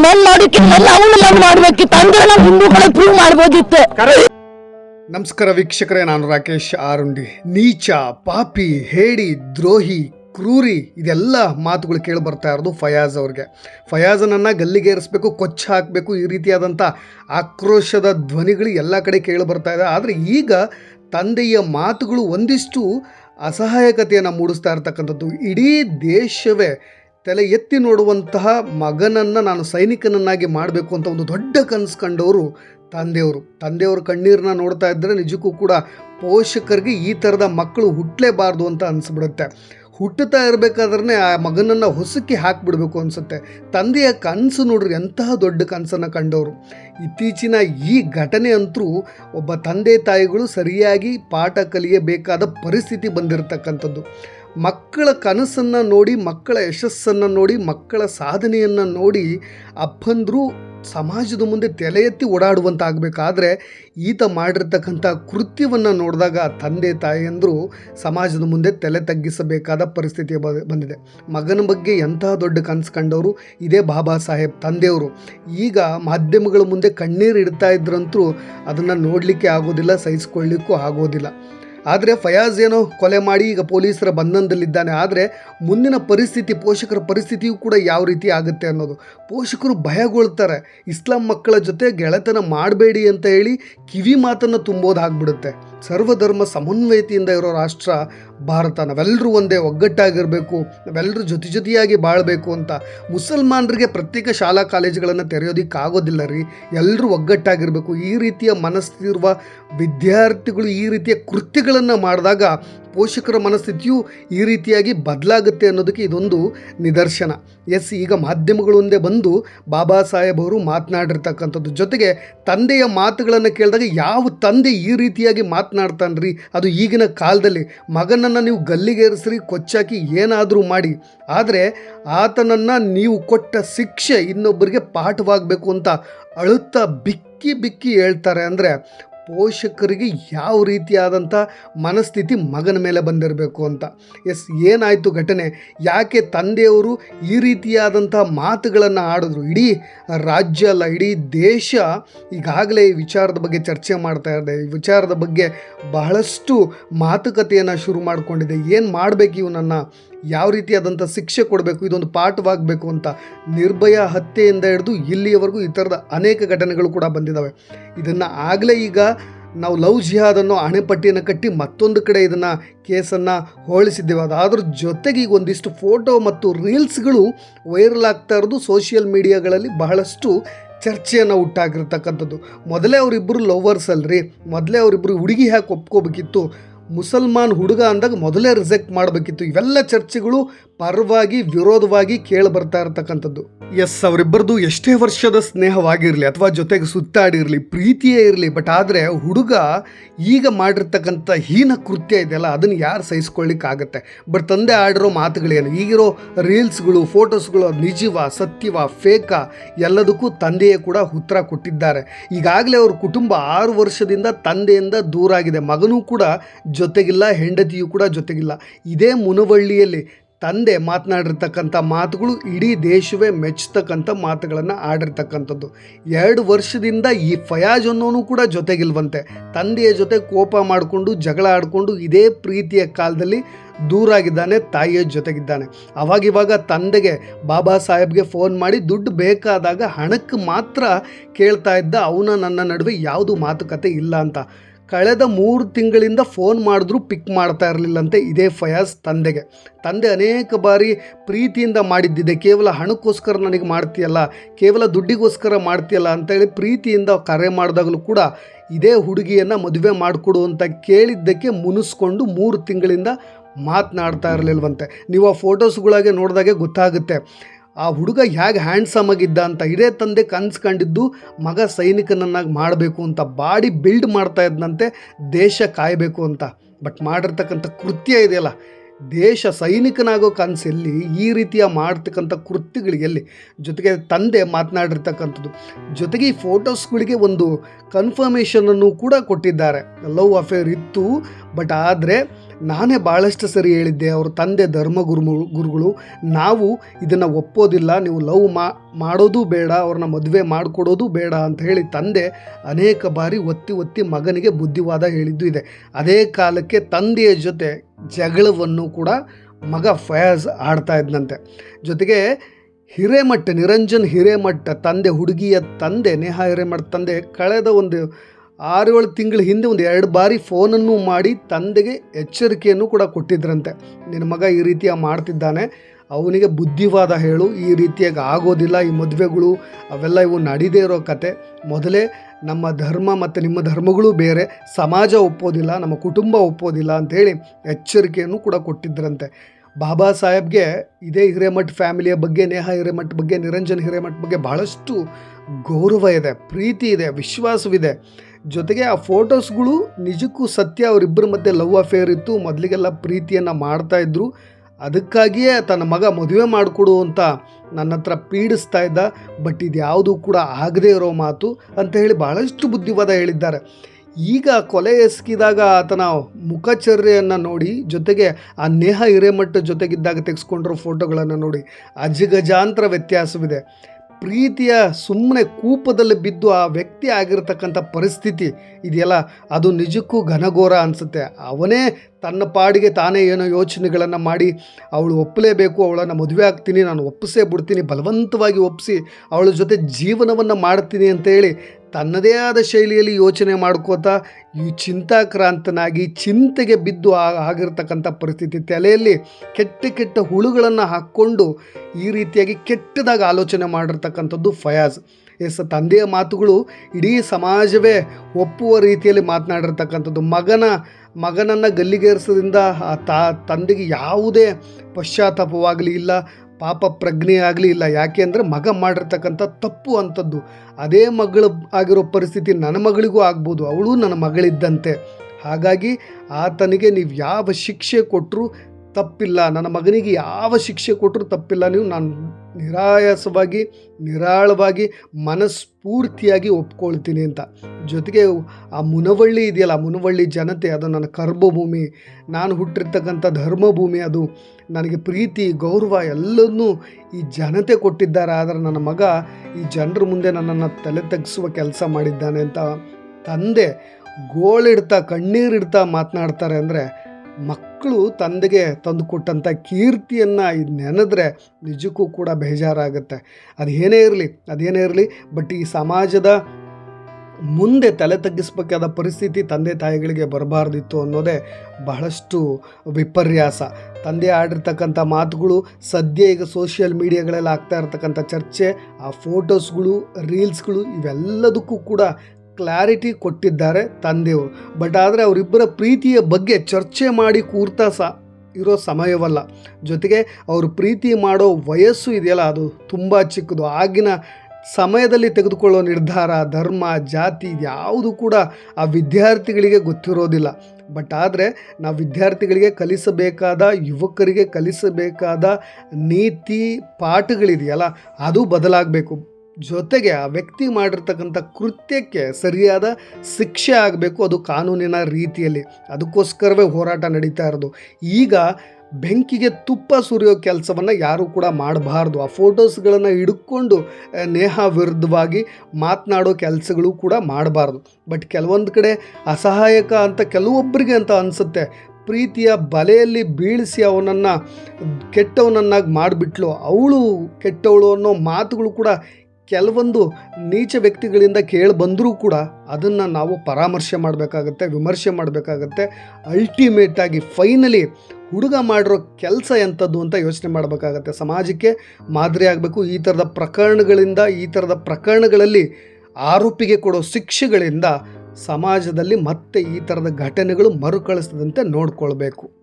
ನಮ್ಮನ್ನ ನೋಡಿಕ್ಕಿಲ್ಲ ಅವನು ಲವ್ ಮಾಡ್ಬೇಕಿತ್ತು ಅಂದ್ರೆ ನಾವು ಹಿಂದೂಗಳ ಪ್ರೂವ್ ಮಾಡ್ಬೋದಿತ್ತು. ನಮಸ್ಕಾರ ವೀಕ್ಷಕರೇ, ನಾನು ರಾಕೇಶ್ ಆರುಂಡಿ. ನೀಚ, ಪಾಪಿ, ಹೇಡಿ, ದ್ರೋಹಿ, ಕ್ರೂರಿ, ಇದೆಲ್ಲ ಮಾತುಗಳು ಕೇಳಿ ಬರ್ತಾ ಇರೋದು ಫಯಾಜ್ ಅವ್ರಿಗೆ. ಫಯಾಜನನ್ನು ಗಲ್ಲಿಗೇರಿಸ್ಬೇಕು ಕೊಚ್ಚ ಹಾಕಬೇಕು, ಈ ರೀತಿಯಾದಂಥ ಆಕ್ರೋಶದ ಧ್ವನಿಗಳು ಎಲ್ಲ ಕಡೆ ಕೇಳಿ ಬರ್ತಾ ಇದೆ. ಆದರೆ ಈಗ ತಂದೆಯ ಮಾತುಗಳು ಒಂದಿಷ್ಟು ಅಸಹಾಯಕತೆಯನ್ನು ಮೂಡಿಸ್ತಾ ಇರ್ತಕ್ಕಂಥದ್ದು. ಇಡೀ ದೇಶವೇ ತಲೆ ಎತ್ತಿ ನೋಡುವಂತಹ ಮಗನನ್ನು ನಾನು ಸೈನಿಕನನ್ನಾಗಿ ಮಾಡಬೇಕು ಅಂತ ಒಂದು ದೊಡ್ಡ ಕನಸು ಕಂಡವರು ತಂದೆಯವರು. ತಂದೆಯವರು ಕಣ್ಣೀರನ್ನ ನೋಡ್ತಾ ಇದ್ದರೆ ನಿಜಕ್ಕೂ ಕೂಡ ಪೋಷಕರಿಗೆ ಈ ಥರದ ಮಕ್ಕಳು ಹುಟ್ಟಲೇಬಾರ್ದು ಅಂತ ಅನಿಸ್ಬಿಡುತ್ತೆ. ಹುಟ್ಟುತ್ತಾ ಇರಬೇಕಾದ್ರೆ ಆ ಮಗನನ್ನು ಹೊಸಕ್ಕೆ ಹಾಕಿಬಿಡ್ಬೇಕು ಅನಿಸುತ್ತೆ. ತಂದೆಯ ಕನಸು ನೋಡ್ರಿ, ಎಂತಹ ದೊಡ್ಡ ಕನಸನ್ನು ಕಂಡವರು. ಇತ್ತೀಚಿನ ಈ ಘಟನೆ ಅಂತೂ ಒಬ್ಬ ತಂದೆ ತಾಯಿಗಳು ಸರಿಯಾಗಿ ಪಾಠ ಕಲಿಯಬೇಕಾದ ಪರಿಸ್ಥಿತಿ ಬಂದಿರತಕ್ಕಂಥದ್ದು. ಮಕ್ಕಳ ಕನಸನ್ನು ನೋಡಿ, ಮಕ್ಕಳ ಯಶಸ್ಸನ್ನು ನೋಡಿ, ಮಕ್ಕಳ ಸಾಧನೆಯನ್ನು ನೋಡಿ ಅಪ್ಪಂದರು ಸಮಾಜದ ಮುಂದೆ ತಲೆ ಎತ್ತಿ ಓಡಾಡುವಂತಾಗಬೇಕಾದ್ರೆ ಈತ ಮಾಡಿರ್ತಕ್ಕಂಥ ಕೃತ್ಯವನ್ನು ನೋಡಿದಾಗ ತಂದೆ ತಾಯಿಯಂದರು ಸಮಾಜದ ಮುಂದೆ ತಲೆ ತಗ್ಗಿಸಬೇಕಾದ ಪರಿಸ್ಥಿತಿ ಬಂದಿದೆ. ಮಗನ ಬಗ್ಗೆ ಎಂತಹ ದೊಡ್ಡ ಕನಸು ಕಂಡವರು? ಇದೇ ಬಾಬಾ ಸಾಹೇಬ್ ತಂದೆಯವರು. ಈಗ ಮಾಧ್ಯಮಗಳ ಮುಂದೆ ಕಣ್ಣೀರು ಇಡ್ತಾ ಇದ್ರಂತೂ ಅದನ್ನು ನೋಡಲಿಕ್ಕೆ ಆಗೋದಿಲ್ಲ, ಸಹಿಸ್ಕೊಳ್ಳಿಕ್ಕೂ ಆಗೋದಿಲ್ಲ. ಆದರೆ ಫಯಾಜ್ ಏನೋ ಕೊಲೆ ಮಾಡಿ ಈಗ ಪೊಲೀಸರ ಬಂಧನದಲ್ಲಿದ್ದಾನೆ. ಆದರೆ ಮುಂದಿನ ಪರಿಸ್ಥಿತಿ, ಪೋಷಕರ ಪರಿಸ್ಥಿತಿಯೂ ಕೂಡ ಯಾವ ರೀತಿ ಆಗುತ್ತೆ ಅನ್ನೋದು. ಪೋಷಕರು ಭಯಗೊಳ್ತಾರೆ. ಇಸ್ಲಾಂ ಮಕ್ಕಳ ಜೊತೆ ಗೆಳೆತನ ಮಾಡಬೇಡಿ ಅಂತ ಹೇಳಿ ಕಿವಿ ಮಾತನ್ನು ತುಂಬೋದಾಗ್ಬಿಡುತ್ತೆ ಸರ್ವಧರ್ಮ ಸಮನ್ವಯತೆಯಿಂದ ಇರೋ ರಾಷ್ಟ್ರ, ಭಾರತ. ನಾವೆಲ್ಲರೂ ಒಂದೇ ಒಗ್ಗಟ್ಟಾಗಿರಬೇಕು ನಾವೆಲ್ಲರೂ ಜೊತೆ ಜೊತೆಯಾಗಿ ಬಾಳಬೇಕು ಅಂತ ಮುಸಲ್ಮಾನರಿಗೆ ಪ್ರತ್ಯೇಕ ಶಾಲಾ ಕಾಲೇಜುಗಳನ್ನು ತೆರೆಯೋದಿಕ್ಕೆ ಆಗೋದಿಲ್ಲ ರೀ. ಎಲ್ಲರೂ ಒಗ್ಗಟ್ಟಾಗಿರಬೇಕು. ಈ ರೀತಿಯ ಮನಸ್ಸಿರುವ ವಿದ್ಯಾರ್ಥಿಗಳು ಈ ರೀತಿಯ ಕೃತ್ಯಗಳನ್ನು ಮಾಡಿದಾಗ ಪೋಷಕರ ಮನಸ್ಥಿತಿಯು ಈ ರೀತಿಯಾಗಿ ಬದಲಾಗುತ್ತೆ ಅನ್ನೋದಕ್ಕೆ ಇದೊಂದು ನಿದರ್ಶನ. ಎಸ್, ಈಗ ಮಾಧ್ಯಮಗಳು ಒಂದೇ ಬಂದು ಬಾಬಾ ಸಾಹೇಬ್ ಅವರು ಮಾತನಾಡಿರ್ತಕ್ಕಂಥದ್ದು. ಜೊತೆಗೆ ತಂದೆಯ ಮಾತುಗಳನ್ನು ಕೇಳಿದಾಗ ಯಾವ ತಂದೆ ಈ ರೀತಿಯಾಗಿ ಮಾತನಾಡ್ತಾನ್ರಿ. ಅದು ಈಗಿನ ಕಾಲದಲ್ಲಿ ಮಗನನ್ನು ನೀವು ಗಲ್ಲಿಗೇರಿಸ್ರಿ, ಕೊಚ್ಚಾಕಿ ಏನಾದರೂ ಮಾಡಿ. ಆದರೆ ಆತನನ್ನು ನೀವು ಕೊಟ್ಟ ಶಿಕ್ಷೆ ಇನ್ನೊಬ್ಬರಿಗೆ ಪಾಠವಾಗಬೇಕು ಅಂತ ಅಳುತ್ತಾ ಬಿಕ್ಕಿ ಬಿಕ್ಕಿ ಹೇಳ್ತಾರೆ. ಅಂದರೆ ಪೋಷಕರಿಗೆ ಯಾವ ರೀತಿಯಾದಂಥ ಮನಸ್ಥಿತಿ ಮಗನ ಮೇಲೆ ಬಂದಿರಬೇಕು ಅಂತ. ಎಸ್, ಏನಾಯಿತು ಘಟನೆ? ಯಾಕೆ ತಂದೆಯವರು ಈ ರೀತಿಯಾದಂಥ ಮಾತುಗಳನ್ನು ಆಡಿದ್ರು? ಇಡೀ ರಾಜ್ಯ ಅಲ್ಲ, ಇಡೀ ದೇಶ ಈಗಾಗಲೇ ಈ ವಿಚಾರದ ಬಗ್ಗೆ ಚರ್ಚೆ ಮಾಡ್ತಾ ಇದೆ. ಈ ವಿಚಾರದ ಬಗ್ಗೆ ಬಹಳಷ್ಟು ಮಾತುಕತೆಯನ್ನು ಶುರು ಮಾಡಿಕೊಂಡಿದೆ. ಏನು ಮಾಡಬೇಕು ಇವನನ್ನು? ಯಾವ ರೀತಿಯಾದಂಥ ಶಿಕ್ಷೆ ಕೊಡಬೇಕು, ಇದೊಂದು ಪಾಠವಾಗಬೇಕು ಅಂತ ನಿರ್ಭಯ ಹತ್ಯೆಯಿಂದ ಹಿಡಿದು ಇಲ್ಲಿಯವರೆಗೂ ಈ ಥರದ ಅನೇಕ ಘಟನೆಗಳು ಕೂಡ ಬಂದಿದ್ದಾವೆ. ಇದನ್ನು ಆಗಲೇ ಈಗ ನಾವು ಲವ್ ಜಿಹಾದ್ ಅನ್ನೋ ಕಟ್ಟಿ ಮತ್ತೊಂದು ಕಡೆ ಇದನ್ನು ಕೇಸನ್ನು ಹೋಲಿಸಿದ್ದೇವೆ. ಅದಾದ್ರ ಜೊತೆಗೆ ಈಗ ಒಂದಿಷ್ಟು ಫೋಟೋ ಮತ್ತು ರೀಲ್ಸ್ಗಳು ವೈರಲ್ ಆಗ್ತಾ ಇರೋದು ಸೋಷಿಯಲ್ ಮೀಡಿಯಾಗಳಲ್ಲಿ ಬಹಳಷ್ಟು ಚರ್ಚೆಯನ್ನು ಹುಟ್ಟಾಗಿರ್ತಕ್ಕಂಥದ್ದು. ಮೊದಲೇ ಅವರಿಬ್ಬರು ಲವರ್ಸ್ ಅಲ್ರಿ. ಮೊದಲೇ ಅವರಿಬ್ಬರು ಹುಡುಗಿ ಹಾಕಿ ಒಪ್ಕೋಬೇಕಿತ್ತು. ಮುಸಲ್ಮಾನ್ ಹುಡುಗ ಅಂದಾಗ ಮೊದಲೇ ರಿಜೆಕ್ಟ್ ಮಾಡಬೇಕಿತ್ತು. ಇವೆಲ್ಲ ಚರ್ಚೆಗಳು ಪರವಾಗಿ, ವಿರೋಧವಾಗಿ ಕೇಳಿ ಬರ್ತಾ ಇರತಕ್ಕಂಥದ್ದು. ಎಸ್ ಅವರಿಬ್ಬರದು ಎಷ್ಟೇ ವರ್ಷದ ಸ್ನೇಹವಾಗಿರಲಿ ಅಥವಾ ಜೊತೆಗೆ ಸುತ್ತಾಡಿರಲಿ, ಪ್ರೀತಿಯೇ ಇರಲಿ, ಬಟ್ ಆದರೆ ಹುಡುಗ ಈಗ ಮಾಡಿರ್ತಕ್ಕಂಥ ಹೀನ ಕೃತ್ಯ ಇದೆಯಲ್ಲ, ಅದನ್ನು ಯಾರು ಸಹಿಸ್ಕೊಳ್ಳಿಕ್ಕಾಗತ್ತೆ? ಬಟ್ ತಂದೆ ಆಡಿರೋ ಮಾತುಗಳೇನು? ಈಗಿರೋ ರೀಲ್ಸ್ಗಳು, ಫೋಟೋಸ್ಗಳು, ನಿಜವ, ಸತ್ಯವ, ಫೇಕ ಎಲ್ಲದಕ್ಕೂ ತಂದೆಯೇ ಕೂಡ ಉತ್ತರ ಕೊಟ್ಟಿದ್ದಾರೆ. ಈಗಾಗಲೇ ಅವ್ರ ಕುಟುಂಬ ಆರು ವರ್ಷದಿಂದ ತಂದೆಯಿಂದ ದೂರ ಆಗಿದೆ ಮಗನೂ ಕೂಡ ಜೊತೆಗಿಲ್ಲ, ಹೆಂಡತಿಯೂ ಕೂಡ ಜೊತೆಗಿಲ್ಲ. ಇದೇ ಮುನವಳ್ಳಿಯಲ್ಲಿ ತಂದೆ ಮಾತನಾಡಿರ್ತಕ್ಕಂಥ ಮಾತುಗಳು ಇಡೀ ದೇಶವೇ ಮೆಚ್ಚತಕ್ಕಂಥ ಮಾತುಗಳನ್ನು ಆಡಿರ್ತಕ್ಕಂಥದ್ದು. ಎರಡು ವರ್ಷದಿಂದ ಈ ಫಯಾಜ್ ಅನ್ನೋನು ಕೂಡ ಜೊತೆಗಿಲ್ವಂತೆ. ತಂದೆಯ ಜೊತೆ ಕೋಪ ಮಾಡಿಕೊಂಡು, ಜಗಳ ಆಡಿಕೊಂಡು ಇದೇ ಪ್ರೀತಿಯ ಕಾಲದಲ್ಲಿ ದೂರಾಗಿದ್ದಾನೆ, ತಾಯಿಯ ಜೊತೆಗಿದ್ದಾನೆ. ಅವಾಗಿವಾಗ ತಂದೆಗೆ ಬಾಬಾ ಸಾಹೇಬ್ಗೆ ಫೋನ್ ಮಾಡಿ ದುಡ್ಡು ಬೇಕಾದಾಗ ಹಣಕ್ಕೆ ಮಾತ್ರ ಕೇಳ್ತಾ ಇದ್ದ ಅವನ ನನ್ನ ನಡುವೆ ಯಾವುದು ಮಾತುಕತೆ ಇಲ್ಲ ಅಂತ. ಕಳೆದ ಮೂರು ತಿಂಗಳಿಂದ ಫೋನ್ ಮಾಡಿದ್ರೂ ಪಿಕ್ ಮಾಡ್ತಾ ಇರಲಿಲ್ಲಂತೆ ಇದೇ ಫಯಾಸ್ ತಂದೆಗೆ. ತಂದೆ ಅನೇಕ ಬಾರಿ ಪ್ರೀತಿಯಿಂದ ಮಾಡಿದ್ದಿದೆ. ಕೇವಲ ಹಣಕ್ಕೋಸ್ಕರ ನನಗೆ ಮಾಡ್ತೀಯಲ್ಲ, ಕೇವಲ ದುಡ್ಡಿಗೋಸ್ಕರ ಮಾಡ್ತೀಯಲ್ಲ ಅಂತೇಳಿ ಪ್ರೀತಿಯಿಂದ ಕರೆ ಮಾಡಿದಾಗಲೂ ಕೂಡ ಇದೇ ಹುಡುಗಿಯನ್ನು ಮದುವೆ ಮಾಡಿಕೊಡು ಅಂತ ಕೇಳಿದ್ದಕ್ಕೆ ಮುನಿಸ್ಕೊಂಡು ಮೂರು ತಿಂಗಳಿಂದ ಮಾತನಾಡ್ತಾ ಇರಲಿಲ್ವಂತೆ. ನೀವು ಆ ಫೋಟೋಸ್ಗಳಾಗೆ ನೋಡಿದಾಗೆ ಗೊತ್ತಾಗುತ್ತೆ. ಆ ಹುಡುಗ ಹೇಗೆ ಹ್ಯಾಂಡ್ಸಮ್ ಆಗಿದ್ದ ಅಂತ ಇದೇ ತಂದೆ ಕನ್ಸು ಕಂಡಿದ್ದು ಮಗ ಸೈನಿಕನನ್ನಾಗಿ ಮಾಡಬೇಕು ಅಂತ ಬಾಡಿ ಬಿಲ್ಡ್ ಮಾಡ್ತಾ ಇದ್ದಂತೆ ದೇಶ ಕಾಯಬೇಕು ಅಂತ. ಬಟ್ ಮಾಡಿರ್ತಕ್ಕಂಥ ಕೃತ್ಯ ಇದೆಯಲ್ಲ, ದೇಶ ಸೈನಿಕನಾಗೋ ಕನಸಲ್ಲಿ ಈ ರೀತಿಯ ಮಾಡ್ತಕ್ಕಂಥ ಕೃತ್ಯಗಳಿಗೆ ಎಲ್ಲಿ? ಜೊತೆಗೆ ತಂದೆ ಮಾತನಾಡಿರ್ತಕ್ಕಂಥದ್ದು. ಜೊತೆಗೆ ಈ ಫೋಟೋಸ್ಗಳಿಗೆ ಒಂದು ಕನ್ಫರ್ಮೇಷನನ್ನು ಕೂಡ ಕೊಟ್ಟಿದ್ದಾರೆ. ಲವ್ ಅಫೇರ್ ಇತ್ತು ಬಟ್ ಆದರೆ ನಾನೇ ಭಾಳಷ್ಟು ಸರಿ ಹೇಳಿದ್ದೆ, ಅವ್ರ ತಂದೆ ಧರ್ಮಗುರು ಗುರುಗಳು, ನಾವು ಇದನ್ನು ಒಪ್ಪೋದಿಲ್ಲ, ನೀವು ಲವ್ ಮಾ, ಮಾಡೋದು ಬೇಡ, ಅವ್ರನ್ನ ಮದುವೆ ಮಾಡಿಕೊಡೋದು ಬೇಡ ಅಂತ ಹೇಳಿ ತಂದೆ ಅನೇಕ ಬಾರಿ ಒತ್ತಿ ಒತ್ತಿ ಮಗನಿಗೆ ಬುದ್ಧಿವಾದ ಹೇಳಿದ್ದು ಇದೆ. ಅದೇ ಕಾಲಕ್ಕೆ ತಂದೆಯ ಜೊತೆ ಜಗಳವನ್ನು ಕೂಡ ಮಗ ಫಯಾಜ್ ಆಡ್ತಾ ಇದ್ದಂತೆ ಜೊತೆಗೆ ಹಿರೇಮಠ, ನಿರಂಜನ್ ಹಿರೇಮಠ, ತಂದೆ ಹುಡುಗಿಯ ತಂದೆ, ನೇಹಾ ಹಿರೇಮಠ ತಂದೆ, ಕಳೆದ ಒಂದು ಆರು ಏಳು ತಿಂಗಳ ಹಿಂದೆ ಒಂದು ಎರಡು ಬಾರಿ ಫೋನನ್ನು ಮಾಡಿ ತಂದೆಗೆ ಎಚ್ಚರಿಕೆಯನ್ನು ಕೂಡ ಕೊಟ್ಟಿದ್ರಂತೆ. ನಿನ್ನ ಮಗ ಈ ರೀತಿಯ ಮಾಡ್ತಿದ್ದಾನೆ. ಅವನಿಗೆ ಬುದ್ಧಿವಾದ ಹೇಳು. ಈ ರೀತಿಯಾಗಿ ಆಗೋದಿಲ್ಲ. ಈ ಮದುವೆಗಳು, ಅವೆಲ್ಲ ಇವು ನಡೀದೇ ಇರೋ ಕತೆ. ಮೊದಲೇ ನಮ್ಮ ಧರ್ಮ ಮತ್ತು ನಿಮ್ಮ ಧರ್ಮಗಳು ಬೇರೆ. ಸಮಾಜ ಒಪ್ಪೋದಿಲ್ಲ. ನಮ್ಮ ಕುಟುಂಬ ಒಪ್ಪೋದಿಲ್ಲ ಅಂಥೇಳಿ ಎಚ್ಚರಿಕೆಯನ್ನು ಕೂಡ ಕೊಟ್ಟಿದ್ರಂತೆ. ಬಾಬಾ ಸಾಹೇಬ್ಗೆ ಇದೇ ಹಿರೇಮಠ್ ಫ್ಯಾಮಿಲಿಯ ಬಗ್ಗೆ, ನೇಹಾ ಹಿರೇಮಠ್ ಬಗ್ಗೆ, ನಿರಂಜನ್ ಹಿರೇಮಠ್ ಬಗ್ಗೆ ಬಹಳಷ್ಟು ಗೌರವ ಇದೆ, ಪ್ರೀತಿ ಇದೆ, ವಿಶ್ವಾಸವಿದೆ. ಜೊತೆಗೆ ಆ ಫೋಟೋಸ್ಗಳು ನಿಜಕ್ಕೂ ಸತ್ಯ ಅವರಿಬ್ಬರ ಮಧ್ಯೆ ಲವ್ ಅಫೇರ್ ಇತ್ತು, ಮೊದಲಿಗೆಲ್ಲ ಪ್ರೀತಿಯನ್ನು ಮಾಡ್ತಾ ಇದ್ರು. ಅದಕ್ಕಾಗಿಯೇ ತನ್ನ ಮಗ ಮದುವೆ ಮಾಡಿಕೊಡು ಅಂತ ನನ್ನ ಹತ್ರ ಪೀಡಿಸ್ತಾ ಇದ್ದ. ಬಟ್ ಇದು ಯಾವುದೂ ಕೂಡ ಆಗದೇ ಇರೋ ಮಾತು ಅಂತ ಹೇಳಿ ಬಹಳಷ್ಟು ಬುದ್ಧಿವಾದ ಹೇಳಿದ್ದಾರೆ. ಈಗ ಕೊಲೆ ಎಸಗಿದಾಗ ಆತನ ಮುಖಚರ್ಯೆಯನ್ನು ನೋಡಿ, ಜೊತೆಗೆ ಆ ನೇಹ ಹಿರೇಮಠ ಜೊತೆಗಿದ್ದಾಗ ತೆಗೆಸ್ಕೊಂಡಿರೋ ಫೋಟೋಗಳನ್ನು ನೋಡಿ ಅಜಗಜಾಂತರ ವ್ಯತ್ಯಾಸವಿದೆ. ಪ್ರೀತಿಯ ಸುಮ್ಮನೆ ಕೂಪದಲ್ಲಿ ಬಿದ್ದು ಆ ವ್ಯಕ್ತಿ ಆಗಿರತಕ್ಕಂಥ ಪರಿಸ್ಥಿತಿ ಇದೆಯಲ್ಲ ಅದು ನಿಜಕ್ಕೂ ಘನಘೋರ ಅನಿಸುತ್ತೆ. ಅವನೇ ತನ್ನ ಪಾಡಿಗೆ ತಾನೇ ಏನೋ ಯೋಚನೆಗಳನ್ನು ಮಾಡಿ, ಅವಳು ಒಪ್ಪಲೇಬೇಕು, ಅವಳನ್ನು ಮದುವೆ ಆಗ್ತೀನಿ, ನಾನು ಒಪ್ಪಿಸೇ ಬಿಡ್ತೀನಿ, ಬಲವಂತವಾಗಿ ಒಪ್ಪಿಸಿ, ಅವಳ ಜೊತೆ ಜೀವನವನ್ನು ಮಾಡ್ತೀನಿ ಅಂತೇಳಿ ತನ್ನದೇ ಆದ ಶೈಲಿಯಲ್ಲಿ ಯೋಚನೆ ಮಾಡ್ಕೋತಾ, ಈ ಚಿಂತಾಕ್ರಾಂತನಾಗಿ ಚಿಂತೆಗೆ ಬಿದ್ದು ಆಗಿರ್ತಕ್ಕಂಥ ಪರಿಸ್ಥಿತಿ ತಲೆಯಲ್ಲಿ ಕೆಟ್ಟ ಕೆಟ್ಟ ಹುಳುಗಳನ್ನು ಹಾಕ್ಕೊಂಡು ಈ ರೀತಿಯಾಗಿ ಕೆಟ್ಟದಾಗಿ ಆಲೋಚನೆ ಮಾಡಿರ್ತಕ್ಕಂಥದ್ದು ಫಯಾಜ್. ಎಸ್, ತಂದೆಯ ಮಾತುಗಳು ಇಡೀ ಸಮಾಜವೇ ಒಪ್ಪುವ ರೀತಿಯಲ್ಲಿ ಮಾತನಾಡಿರ್ತಕ್ಕಂಥದ್ದು. ಮಗನ, ಮಗನನ್ನು ಗಲ್ಲಿಗೇರಿಸೋದ್ರಿಂದ ಆ ತಾ, ತಂದೆಗೆ ಯಾವುದೇ ಪಶ್ಚಾತ್ತಾಪವಾಗಲಿ ಇಲ್ಲ, ಪಾಪ ಪ್ರಜ್ಞೆ ಆಗಲಿ ಇಲ್ಲ. ಯಾಕೆ ಅಂದರೆ ಮಗ ಮಾಡಿರ್ತಕ್ಕಂಥ ತಪ್ಪು ಅಂಥದ್ದು. ಅದೇ ಮಗಳು ಆಗಿರೋ ಪರಿಸ್ಥಿತಿ ನನ್ನ ಮಗಳಿಗೂ ಆಗ್ಬೋದು, ಅವಳು ನನ್ನ ಮಗಳಿದ್ದಂತೆ. ಹಾಗಾಗಿ ಆತನಿಗೆ ನೀವು ಯಾವ ಶಿಕ್ಷೆ ಕೊಟ್ಟರು ತಪ್ಪಿಲ್ಲ. ನನ್ನ ಮಗನಿಗೆ ಯಾವ ಶಿಕ್ಷೆ ಕೊಟ್ಟರು ತಪ್ಪಿಲ್ಲ. ನೀವು ನಾನು ನಿರಾಯಾಸವಾಗಿ, ನಿರಾಳವಾಗಿ, ಮನಸ್ಫೂರ್ತಿಯಾಗಿ ಒಪ್ಕೊಳ್ತೀನಿ ಅಂತ. ಜೊತೆಗೆ ಆ ಮುನವಳ್ಳಿ ಇದೆಯಲ್ಲ, ಮುನವಳ್ಳಿ ಜನತೆ, ಅದು ನನ್ನ ಕರ್ಮಭೂಮಿ. ನಾನು ಹುಟ್ಟಿರ್ತಕ್ಕಂಥ ಧರ್ಮಭೂಮಿ ಅದು. ನನಗೆ ಪ್ರೀತಿ, ಗೌರವ ಎಲ್ಲವನ್ನೂ ಈ ಜನತೆ ಕೊಟ್ಟಿದ್ದಾರೆ. ಆದರೆ ನನ್ನ ಮಗ ಈ ಜನರ ಮುಂದೆ ನನ್ನನ್ನು ತಲೆ ತಗ್ಗಿಸುವ ಕೆಲಸ ಮಾಡಿದ್ದಾನೆ ಅಂತ ತಂದೆ ಗೋಳಿಡ್ತಾ, ಕಣ್ಣೀರಿಡ್ತಾ ಮಾತನಾಡ್ತಾರೆ ಅಂದರೆ ಮಕ್ಕಳು ತಂದೆಗೆ ತಂದು ಕೊಟ್ಟಂಥ ಕೀರ್ತಿಯನ್ನು ಇದು ನೆನೆದ್ರೆ ನಿಜಕ್ಕೂ ಕೂಡ ಬೇಜಾರಾಗುತ್ತೆ. ಅದು ಏನೇ ಇರಲಿ ಅದೇನೇ ಇರಲಿ, ಬಟ್ ಈ ಸಮಾಜದ ಮುಂದೆ ತಲೆ ತಗ್ಗಿಸ್ಬೇಕಾದ ಪರಿಸ್ಥಿತಿ ತಂದೆ ತಾಯಿಗಳಿಗೆ ಬರಬಾರ್ದಿತ್ತು ಅನ್ನೋದೇ ಬಹಳಷ್ಟು ವಿಪರ್ಯಾಸ. ತಂದೆ ಆಡಿರ್ತಕ್ಕಂಥ ಮಾತುಗಳು ಸದ್ಯ ಈಗ ಸೋಷಿಯಲ್ ಮೀಡಿಯಾಗಳಲ್ಲಿ ಆಗ್ತಾ ಇರ್ತಕ್ಕಂಥ ಚರ್ಚೆ, ಆ ಫೋಟೋಸ್ಗಳು, ರೀಲ್ಸ್ಗಳು ಇವೆಲ್ಲದಕ್ಕೂ ಕೂಡ ಕ್ಲಾರಿಟಿ ಕೊಟ್ಟಿದ್ದಾರೆ ತಂದೆಯವರು ಬಟ್ ಆದರೆ ಅವರಿಬ್ಬರ ಪ್ರೀತಿಯ ಬಗ್ಗೆ ಚರ್ಚೆ ಮಾಡಿ ಕೂರ್ತಾ ಸಹ ಇರೋ ಸಮಯವಲ್ಲ. ಜೊತೆಗೆ ಅವರು ಪ್ರೀತಿ ಮಾಡೋ ವಯಸ್ಸು ಇದೆಯಲ್ಲ, ಅದು ತುಂಬ ಚಿಕ್ಕದು. ಆಗಿನ ಸಮಯದಲ್ಲಿ ತೆಗೆದುಕೊಳ್ಳೋ ನಿರ್ಧಾರ, ಧರ್ಮ, ಜಾತಿ ಯಾವುದು ಕೂಡ ಆ ವಿದ್ಯಾರ್ಥಿಗಳಿಗೆ ಗೊತ್ತಿರೋದಿಲ್ಲ. ಬಟ್ ಆದರೆ ನಾವು ವಿದ್ಯಾರ್ಥಿಗಳಿಗೆ ಕಲಿಸಬೇಕಾದ, ಯುವಕರಿಗೆ ಕಲಿಸಬೇಕಾದ ನೀತಿ ಪಾಠಗಳಿದೆಯಲ್ಲ, ಅದು ಬದಲಾಗಬೇಕು. ಜೊತೆಗೆ ಆ ವ್ಯಕ್ತಿ ಮಾಡಿರ್ತಕ್ಕಂಥ ಕೃತ್ಯಕ್ಕೆ ಸರಿಯಾದ ಶಿಕ್ಷೆ ಆಗಬೇಕು ಅದು ಕಾನೂನಿನ ರೀತಿಯಲ್ಲಿ. ಅದಕ್ಕೋಸ್ಕರವೇ ಹೋರಾಟ ನಡೀತಾ ಇರೋದು. ಈಗ ಬೆಂಕಿಗೆ ತುಪ್ಪ ಸುರಿಯೋ ಕೆಲಸವನ್ನು ಯಾರೂ ಕೂಡ ಮಾಡಬಾರ್ದು. ಆ ಫೋಟೋಸ್ಗಳನ್ನು ಹಿಡ್ಕೊಂಡು ನೇಹ ವಿರುದ್ಧವಾಗಿ ಮಾತನಾಡೋ ಕೆಲಸಗಳು ಕೂಡ ಮಾಡಬಾರ್ದು. ಬಟ್ ಕೆಲವೊಂದು ಕಡೆ ಅಸಹಾಯಕ ಅಂತ ಕೆಲವೊಬ್ಬರಿಗೆ ಅಂತ ಅನಿಸುತ್ತೆ. ಪ್ರೀತಿಯ ಬಲೆಯಲ್ಲಿ ಬೀಳಿಸಿ ಅವನನ್ನು, ಕೆಟ್ಟವನನ್ನಾಗಿ ಮಾಡಿಬಿಟ್ಲು, ಅವಳು ಕೆಟ್ಟವಳು ಅನ್ನೋ ಮಾತುಗಳು ಕೂಡ ಕೆಲವೊಂದು ನೀಚ ವ್ಯಕ್ತಿಗಳಿಂದ ಕೇಳಿ ಬಂದರೂ ಕೂಡ ಅದನ್ನು ನಾವು ಪರಾಮರ್ಶೆ ಮಾಡಬೇಕಾಗತ್ತೆ, ವಿಮರ್ಶೆ ಮಾಡಬೇಕಾಗತ್ತೆ ಅಲ್ಟಿಮೇಟಾಗಿ ಫೈನಲಿ ಹುಡುಗ ಮಾಡಿರೋ ಕೆಲಸ ಎಂಥದ್ದು ಅಂತ ಯೋಚನೆ ಮಾಡಬೇಕಾಗತ್ತೆ. ಸಮಾಜಕ್ಕೆ ಮಾದರಿ ಆಗಬೇಕು. ಈ ಥರದ ಪ್ರಕರಣಗಳಿಂದ, ಈ ಥರದ ಪ್ರಕರಣಗಳಲ್ಲಿ ಆರೋಪಿಗೆ ಕೊಡೋ ಶಿಕ್ಷೆಗಳಿಂದ ಸಮಾಜದಲ್ಲಿ ಮತ್ತೆ ಈ ಥರದ ಘಟನೆಗಳು ಮರುಕಳಿಸದಂತೆ ನೋಡ್ಕೊಳ್ಬೇಕು.